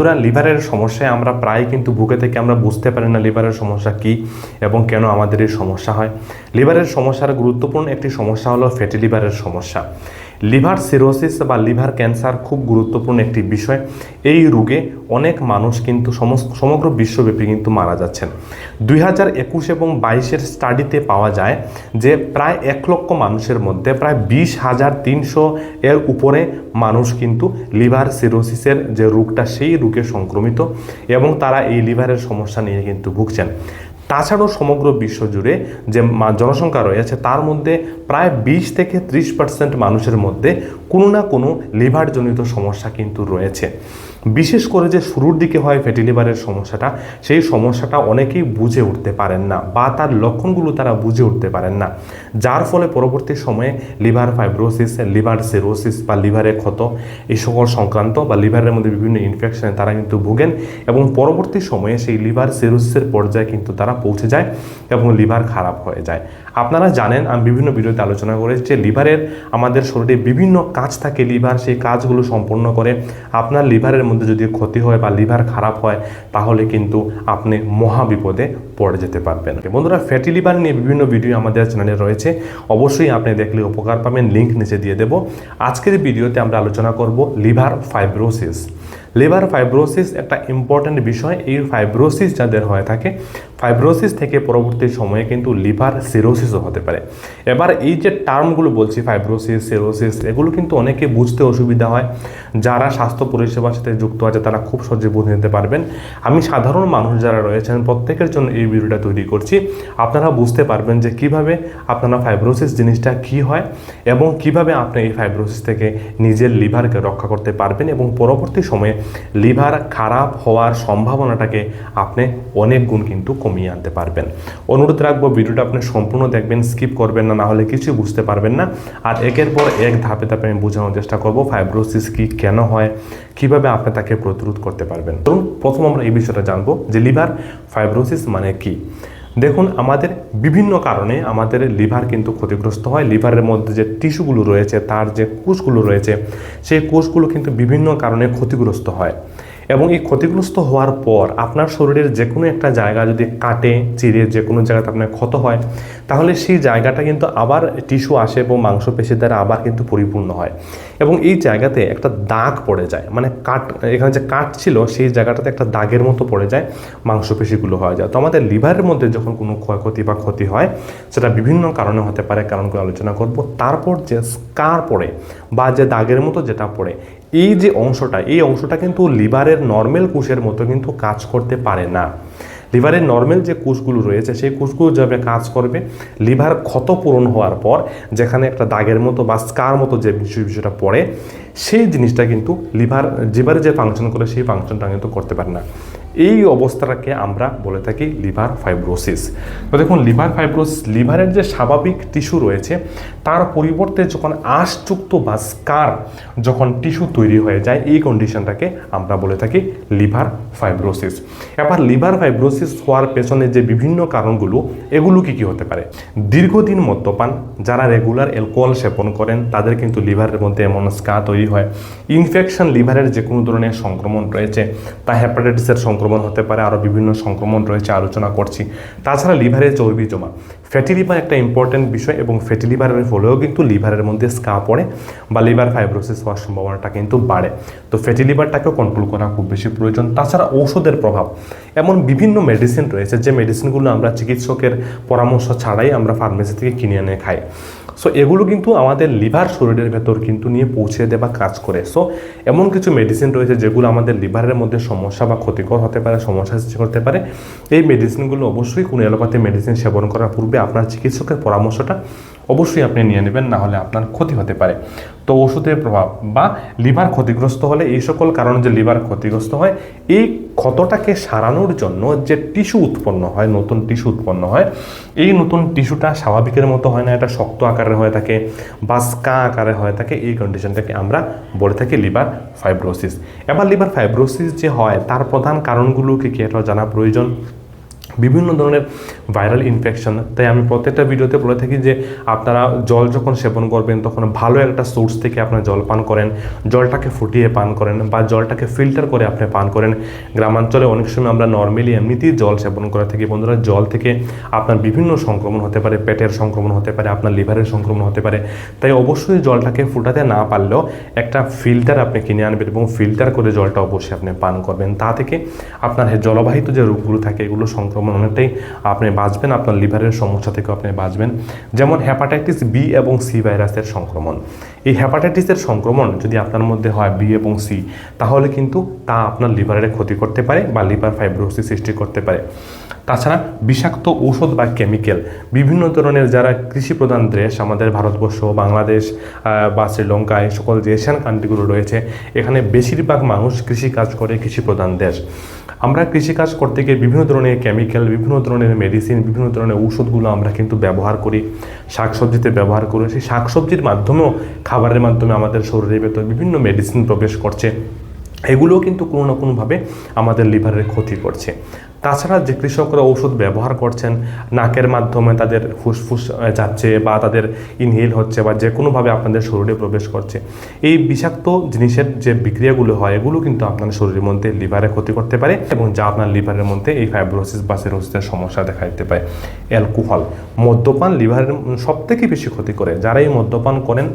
বন্ধুরা, লিভারের সমস্যায় আমরা প্রায় কিন্তু বুকে থেকে আমরা বুঝতে পারি না লিভারের সমস্যা কী এবং কেন আমাদের এই সমস্যা হয়। লিভারের সমস্যার গুরুত্বপূর্ণ একটি সমস্যা হলো ফ্যাটি লিভারের সমস্যা। লিভার সিরোসিস বা লিভার ক্যান্সার খুব গুরুত্বপূর্ণ একটি বিষয়। এই রোগে অনেক মানুষ কিন্তু সমগ্র বিশ্বব্যাপী কিন্তু মারা যাচ্ছেন। দুই হাজার একুশ এবং বাইশের স্টাডিতে পাওয়া যায় যে প্রায় এক লক্ষ মানুষের মধ্যে প্রায় বিশ হাজার তিনশো এর উপরে মানুষ কিন্তু লিভার সিরোসিসের যে রোগটা, সেই রোগে সংক্রমিত এবং তারা এই লিভারের সমস্যা নিয়ে কিন্তু ভুগছেন। তাছাড়াও সমগ্র বিশ্ব জুড়ে যে জনসংখ্যা রয়েছে, তার মধ্যে প্রায় বিশ থেকে ত্রিশ পার্সেন্ট মানুষের মধ্যে কোনো না কোনো লিভারজনিত সমস্যা কিন্তু রয়েছে। বিশেষ করে যে শুরুর দিকে হয় ফ্যাটি লিভারের সমস্যাটা, সেই সমস্যাটা অনেকেই বুঝে উঠতে পারেন না বা তার লক্ষণগুলো তারা বুঝে উঠতে পারেন না। যার ফলে পরবর্তী সময়ে লিভার ফাইব্রোসিস, লিভার সিরোসিস বা লিভারের ক্ষত, এই সকল সংক্রান্ত বা লিভারের মধ্যে বিভিন্ন ইনফেকশনে তারা কিন্তু ভুগেন এবং পরবর্তী সময়ে সেই লিভার সিরোসিসের পর্যায়ে কিন্তু তারা পৌঁছে যায় এবং লিভার খারাপ হয়ে যায়। আপনারা জানেন, আমি বিভিন্ন ভিডিওতে আলোচনা করেছি যে লিভারের আমাদের শরীরে বিভিন্ন কাজ থাকে, লিভার সেই কাজগুলো সম্পন্ন করে। আপনার লিভারের মধ্যে যদি ক্ষতি হয় বা লিভার খারাপ হয়, তাহলে কিন্তু আপনি মহা বিপদে পড়ে যেতে পারবেন। বন্ধুরা ফ্যাটি লিভার নিয়ে বিভিন্ন ভিডিও আমাদের চ্যানেলে রয়েছে। অবশ্যই আপনি দেখলে উপকার পাবেন। লিঙ্ক নিচে দিয়ে দেব। আজকের ভিডিওতে আমরা আলোচনা করব লিভার ফাইব্রোসিস। লিভার ফাইব্রোসিস একটা ইম্পর্ট্যান্ট বিষয়। এই ফাইব্রোসিস যাদের হয়ে থাকে, ফাইব্রোসিস থেকে পরবর্তী সময়ে কিন্তু লিভার সিরোসিসও হতে পারে। এবার এই যে টার্মগুলো বলছি, ফাইব্রোসিস সিরোসিস এগুলো কিন্তু অনেকে বুঝতে অসুবিধা হয়। যারা স্বাস্থ্য পরিষেবার সাথে যুক্ত আছে, তারা খুব সহজে বুঝে নিতে পারবেন। আমি সাধারণ মানুষ যারা রয়েছেন, প্রত্যেকের জন্য এই ভিডিওটা তৈরি করছি। আপনারা বুঝতে পারবেন যে কীভাবে আপনারা ফাইব্রোসিস জিনিসটা কি হয় এবং কীভাবে আপনি এই ফাইব্রোসিস থেকে নিজের লিভারকে রক্ষা করতে পারবেন এবং পরবর্তী সময়ে লিভার খারাপ হওয়ার সম্ভাবনাটাকে আপনি অনেক গুণ কিন্তু কমিয়ে আনতে পারবেন। অনুরোধ রাখব, ভিডিওটা আপনি সম্পূর্ণ দেখবেন, স্কিপ করবেন না নাহলে কিছুই বুঝতে পারবেন না। আর একের পর এক ধাপে ধাপে আমি বোঝানোর চেষ্টা করব ফাইব্রোসিস কি, কেন হয়, কীভাবে আপনি তাকে প্রতিরোধ করতে পারবেন। ধরুন, প্রথম আমরা এই বিষয়টা জানব যে লিভার ফাইব্রোসিস মানে কি। দেখুন, আমাদের বিভিন্ন কারণে আমাদের লিভার কিন্তু ক্ষতিগ্রস্ত হয়। লিভারের মধ্যে যে টিস্যুগুলো রয়েছে, তার যে কোষগুলো রয়েছে, সেই কোষগুলো কিন্তু বিভিন্ন কারণে ক্ষতিগ্রস্ত হয়। এবং এই ক্ষতিগ্রস্ত হওয়ার পর আপনার শরীরের যে কোনো একটা জায়গা যদি কাটে চিরে যে কোনো জায়গাতে আপনার ক্ষত হয়, তাহলে সেই জায়গাটা কিন্তু আবার টিস্যু আসে এবং মাংসপেশি দ্বারা আবার কিন্তু পরিপূর্ণ হয়। এবং এই জায়গাতে একটা দাগ পড়ে যায়। মানে কাট, এখানে যে কাট ছিল, সেই জায়গাটাতে একটা দাগের মতো পড়ে যায়, মাংসপেশিগুলো হয়ে যায়। তো আমাদের লিভারের মধ্যে যখন কোনো ক্ষয়ক্ষতি বা ক্ষতি হয়, সেটা বিভিন্ন কারণে হতে পারে কারণগুলো আলোচনা করব। তারপর যে স্কার পড়ে বা যে দাগের মতো যেটা পড়ে এই যে অংশটা, এই অংশটা কিন্তু লিভারের নর্মেল কোষের মতো কিন্তু কাজ করতে পারে না। লিভারের নর্মেল যে কোষগুলো রয়েছে, সেই কোষগুলো যাবে কাজ করবে, লিভার ক্ষত পূরণ হওয়ার পর যেখানে একটা দাগের মতো বা স্কার মতো যে বিষয় বিষয়টা পড়ে, সেই জিনিসটা কিন্তু লিভার, লিভারে যে ফাংশন করে, সেই ফাংশনটা কিন্তু করতে পারে না। এই অবস্থাটাকে আমরা বলে থাকি লিভার ফাইব্রোসিস। তো দেখুন, লিভার ফাইব্রোসিস, লিভারের যে স্বাভাবিক টিস্যু রয়েছে, তার পরিবর্তে যখন আঁশযুক্ত বা স্কার যখন টিস্যু তৈরি হয়ে যায়, এই কন্ডিশনটাকে আমরা বলে থাকি লিভার ফাইব্রোসিস। এবার লিভার ফাইব্রোসিস হওয়ার পেছনে যে বিভিন্ন কারণগুলো, এগুলো কি কি হতে পারে? দীর্ঘদিন মদ্যপান, যারা রেগুলার অ্যালকোহল সেবন করেন, তাদের কিন্তু লিভারের মধ্যে এমন স্কা তৈরি হয়। ইনফেকশন লিভারের যে কোনো ধরনের সংক্রমণ রয়েছে, তা হ্যাপাটাইটিসের সংক্রমণ হতে পারে আরও বিভিন্ন সংক্রমণ রয়েছে, আলোচনা করছি। তাছাড়া লিভারে চর্বি জমা। ফ্যাটি লিভার একটা ইম্পর্টেন্ট বিষয় এবং ফ্যাটি লিভারের ফলেও কিন্তু লিভারের মধ্যে স্কা পড়ে বা লিভার ফাইব্রোসিস হওয়ার সম্ভাবনাটা কিন্তু বাড়ে। তো ফ্যাটি লিভারটাকেও কন্ট্রোল করা খুব বেশি প্রয়োজন। তাছাড়া ঔষধের প্রভাব। এমন বিভিন্ন মেডিসিন রয়েছে, যে মেডিসিনগুলো আমরা চিকিৎসকের পরামর্শ ছাড়াই আমরা ফার্মেসি থেকে কিনে এনে খাই। সো এগুলো কিন্তু আমাদের লিভার শরীরের ভেতর কিন্তু নিয়ে পৌঁছে দেওয়া কাজ করে। সো এমন কিছু মেডিসিন রয়েছে যেগুলো আমাদের লিভারের মধ্যে সমস্যা বা ক্ষতিকর হতে পারে, সমস্যা সৃষ্টি করতে পারে। এই মেডিসিনগুলো অবশ্যই কোনো অ্যালোপ্যাথি মেডিসিন সেবন করার পূর্বে আপনার চিকিৎসকের পরামর্শটা অবশ্যই আপনি নিয়ে নেবেন, না হলে আপনার ক্ষতি হতে পারে। তো ওষুধের প্রভাব বা লিভার ক্ষতিগ্রস্ত হলে এই সকল কারণে যে লিভার ক্ষতিগ্রস্ত হয়, এই ক্ষতটাকে সারানোর জন্য যে টিস্যু উৎপন্ন হয়, নতুন টিস্যু উৎপন্ন হয়, এই নতুন টিস্যুটা স্বাভাবিকের মতো হয় না, এটা শক্ত আকারে হয়ে থাকে বা স্কা আকারে হয়ে থাকে, এই কন্ডিশনটাকে আমরা বলে থাকি লিভার ফাইব্রোসিস এবার লিভার ফাইব্রোসিস যে হয়, তার প্রধান কারণগুলো কি কি এটা জানা প্রয়োজন? বিভিন্ন ধরনের ভাইরাল ইনফেকশন তাই আমি প্রত্যেকটা ভিডিওতে বলে থাকি যে, আপনারা জল যখন সেবন করবেন, তখন ভালো একটা সোর্স থেকে আপনার জল পান করেন। জলটাকে ফুটিয়ে পান করেন বা জলটাকে ফিল্টার করে আপনি পান করেন। গ্রামাঞ্চলে অনেক সময় আমরা নর্মালি এমনিতেই জল সেবন করে থাকি। বন্ধুরা, জল থেকে আপনার বিভিন্ন সংক্রমণ হতে পারে, পেটের সংক্রমণ হতে পারে, আপনার লিভারের সংক্রমণ হতে পারে। তাই অবশ্যই জলটাকে ফুটাতে না পারলেও একটা ফিল্টার আপনি কিনে আনবেন এবং ফিল্টার করে জলটা অবশ্যই আপনি পান করবেন। তা থেকে আপনার জলবাহিত যে রোগগুলো থাকে, এগুলো সংক্রমণ অনেকটাই আপনি বাঁচবেন, আপনার লিভারের সমস্যা থেকে আপনি বাঁচবেন। যেমন হ্যাপাটাইটিস বি এবং সি ভাইরাসের সংক্রমণ। এই হ্যাপাটাইটিসের সংক্রমণ যদি আপনার মধ্যে হয় বি এবং সি তাহলে কিন্তু তা আপনার লিভারের ক্ষতি করতে পারে বা লিভার ফাইব্রোসিস সৃষ্টি করতে পারে। তাছাড়া বিষাক্ত ঔষধ বা কেমিক্যাল, বিভিন্ন ধরনের যারা কৃষি প্রধান দেশ, আমাদের ভারতবর্ষ, বাংলাদেশ বা শ্রীলঙ্কা এই সকল যে এশিয়ান কান্ট্রিগুলো রয়েছে, এখানে বেশিরভাগ মানুষ কৃষি কাজ করে কৃষি প্রধান দেশ। আমরা কৃষিকাজ করতে গিয়ে বিভিন্ন ধরনের কেমিক্যাল বিভিন্ন ধরনের মেডিসিন বিভিন্ন ধরনের ঔষধগুলো আমরা কিন্তু ব্যবহার করি, শাকসবজিতে ব্যবহার করি, সেই শাকসবজির মাধ্যমেও, খাবারের মাধ্যমে আমাদের শরীরের ভেতর বিভিন্ন মেডিসিন প্রবেশ করছে। এগুলোও কিন্তু কোনো না কোনোভাবে আমাদের লিভারের ক্ষতি করছে। তাছাড়া যে কৃষকরা ওষুধ ব্যবহার করছেন, নাকের মাধ্যমে তাদের ফুসফুস যাচ্ছে বা তাদের ইনহেল হচ্ছে বা যে কোনোভাবে আপনাদের শরীরে প্রবেশ করছে, এই বিষাক্ত জিনিসের যে বিক্রিয়াগুলো হয়, এগুলো কিন্তু আপনার শরীরের মধ্যে লিভারে ক্ষতি করতে পারে এবং যা আপনার লিভারের মধ্যে এই ফাইব্রোসিস বা সিরোসিসের সমস্যা দেখা দিতে পারে। অ্যালকোহল, মদ্যপান লিভারের সব থেকে বেশি ক্ষতি করে। যারা এই মদ্যপান করেন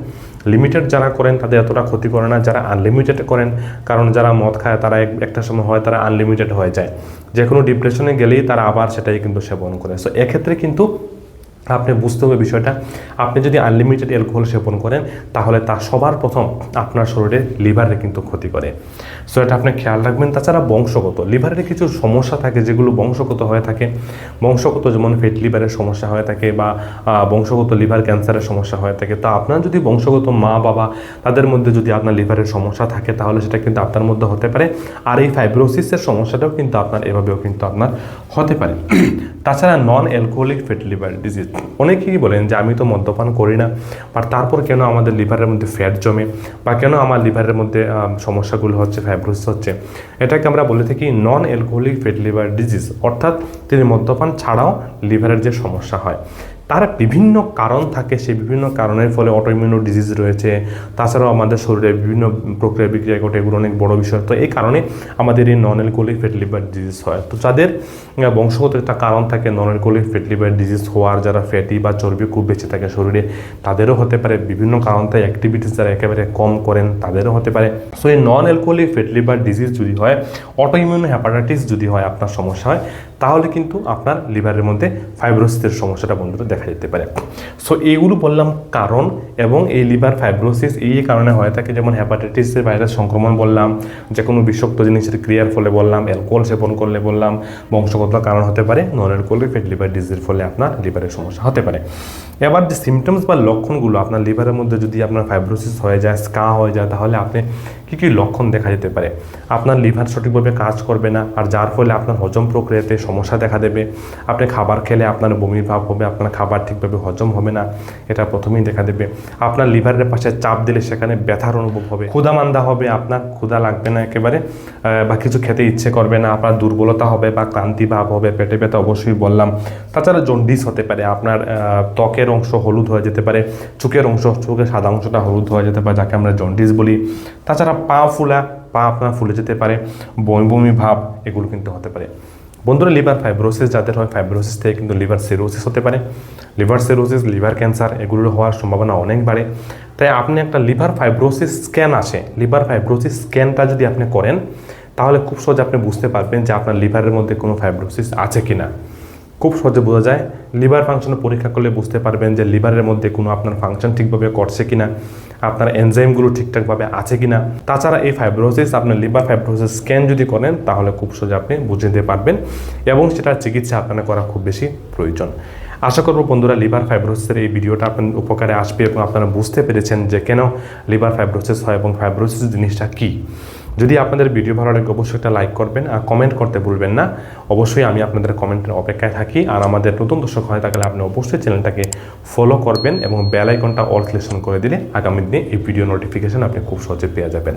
লিমিটেড যারা করেন, তাদের এতটা ক্ষতি করে না। যারা আনলিমিটেড করেন, কারণ যারা মদ খায়, তারা এক- একটা সময় হয় তারা আনলিমিটেড হয়ে যায়। যে কোনো ডিপ্রেশনে গেলেই তারা আবার সেটাই কিন্তু সেবন করে। সো এক্ষেত্রে কিন্তু আপনি বুঝতে হবে বিষয়টা। আপনি যদি আনলিমিটেড অ্যালকোহল সেবন করেন, তাহলে তা সবার প্রথম আপনার শরীরে লিভারে কিন্তু ক্ষতি করে। সো এটা আপনি খেয়াল রাখবেন। তাছাড়া বংশগত, লিভারের কিছু সমস্যা থাকে যেগুলো বংশগত হয়ে থাকে। বংশগত যেমন ফেট লিভারের সমস্যা হয়ে থাকে বা বংশগত লিভার ক্যান্সারের সমস্যা হয়ে থাকে। তো আপনার যদি বংশগত মা, বাবা, তাদের মধ্যে যদি আপনার লিভারের সমস্যা থাকে, তাহলে সেটা কিন্তু আপনার মধ্যে হতে পারে। আর এই ফাইব্রোসিসের সমস্যাটাও কিন্তু আপনার, এভাবেও কিন্তু আপনার হতে পারে। তাছাড়া non alcoholic fat liver disease অনেকেই বলেন যে আমি তো মদ্যপান করি না বা তারপর কেন আমাদের লিভারের মধ্যে ফ্যাট জমে বা কেন আমার লিভারের মধ্যে সমস্যাগুলো হচ্ছে ফাইব্রোসিস হচ্ছে? এটাকে আমরা বলে থাকি non alcoholic fat liver disease অর্থাৎ তিনি মদ্যপান ছাড়াও লিভারের যে সমস্যা হয়। তার বিভিন্ন কারণ থাকে, সেই বিভিন্ন কারণের ফলে অটোইমিউনো ডিজিজ রয়েছে। তাছাড়াও আমাদের শরীরে বিভিন্ন প্রক্রিয়া বিক্রিয়া ঘটে, এগুলো অনেক বড় বিষয়। তো এই কারণে আমাদের এই non alcoholic fat liver disease হয়। তো যাদের বংশগত একটা কারণ থাকে non alcoholic fat liver disease হওয়ার, যারা ফ্যাটি বা চর্বি খুব বেঁচে থাকে শরীরে, তাদেরও হতে পারে বিভিন্ন কারণ তাই অ্যাক্টিভিটিস যারা একেবারে কম করেন, তাদেরও হতে পারে। সো এই non alcoholic fat liver disease যদি হয় অটোইমিউন হ্যাপাটাইটিস যদি হয়, আপনার সমস্যা হয় তাহলে কিন্তু আপনার লিভারের মধ্যে ফাইব্রোসিসের সমস্যাটা বন্ধুরা দেখা যেতে পারে। সো এইগুলো বললাম কারণ এবং এই লিভার ফাইব্রোসিস এই কারণে হয়ে থাকে যেমন হ্যাপাটাইটিসের ভাইরাস সংক্রমণ বললাম যে কোনো বিষাক্ত জিনিসের ক্রিয়ার ফলে বললাম অ্যালকোহল সেবন করলে বললাম, বংশগত কারণ হতে পারে নন অ্যালকোহলিক ফ্যাট লিভার ডিজিজের ফলে আপনার লিভারের সমস্যা হতে পারে। এবার যে সিমটমস বা লক্ষণগুলো আপনার লিভারের মধ্যে যদি আপনার ফাইব্রোসিস হয়ে যায় স্কা হয়ে যায় তাহলে আপনি কী কী লক্ষণ দেখা যেতে পারে? আপনার লিভার সঠিকভাবে কাজ করবে না আর যার ফলে আপনার হজম প্রক্রিয়াতে সমস্যা দেখা দেবে। আপনি খাবার খেলে আপনার বমি ভাব হবে আপনার খাবার ঠিকভাবে হজম হবে না এটা প্রথমেই দেখা দেবে। আপনার লিভারের পাশে চাপ দিলে সেখানে ব্যথার অনুভব হবে। ক্ষুধা মান্দা হবে আপনার ক্ষুদা লাগবে না একেবারে বা কিছু খেতে ইচ্ছে করবে না আপনার দুর্বলতা হবে বা ক্লান্তি ভাব হবে পেটে ব্যথা অবশ্যই বললাম। তাছাড়া জন্ডিস হতে পারে আপনার আহ, ত্বকের অংশ হলুদ হয়ে যেতে পারে, চোখের অংশ, চোখের সাদা অংশটা হলুদ হয়ে যেতে পারে, যাকে আমরা জন্ডিস বলি। তাছাড়া পা ফুলা, পা আপনার ফুলে যেতে পারে, বমি বমি ভাব এগুলো কিন্তু হতে পারে। বন্ধুরা, লিভার ফাইব্রোসিস যাদের হয় ফাইব্রোসিস থেকে কিন্তু লিভার সিরোসিস হতে পারে। লিভার সিরোসিস লিভার ক্যান্সার এগুলোর হওয়ার সম্ভাবনা অনেক বাড়ে। তাই আপনি একটা লিভার ফাইব্রোসিস স্ক্যান আসে, লিভার ফাইব্রোসিস স্ক্যানটা যদি আপনি করেন, তাহলে খুব সহজে আপনি বুঝতে পারবেন যে আপনার লিভারের মধ্যে কোনো ফাইব্রোসিস আছে কি না খুব সহজে বোঝা যায়। লিভার ফাংশনে পরীক্ষা করলে বুঝতে পারবেন যে লিভারের মধ্যে কোনো আপনার ফাংশন ঠিকভাবে করছে কিনা, আপনার এনজাইমগুলো ঠিকঠাকভাবে আছে কিনা। তাছাড়া এই ফাইব্রোসিস আপনার লিভার ফাইব্রোসিস স্ক্যান যদি করেন, তাহলে খুব সহজে আপনি বুঝে নিতে পারবেন এবং সেটার চিকিৎসা আপনার করা খুব বেশি প্রয়োজন। আশা করব বন্ধুরা লিভার ফাইব্রোসিসের এই ভিডিওটা আপনার উপকারে আসবে এবং আপনারা বুঝতে পেরেছেন যে কেন লিভার ফাইব্রোসিস হয় এবং ফাইব্রোসিস জিনিসটা কী। যদি আপনাদের ভিডিও ভালো লাগে, অবশ্যই একটা লাইক করবেন আর কমেন্ট করতে ভুলবেন না। অবশ্যই আমি আপনাদের কমেন্টের অপেক্ষায় থাকি আর আমাদের নতুন দর্শক হয়ে থাকলে আপনি অবশ্যই চ্যানেলটাকে ফলো করবেন এবং বেল আইকনটা অল সিলেকশন করে দিলে আগামী দিনে এই ভিডিও নোটিফিকেশান আপনি খুব সহজে পেয়ে যাবেন।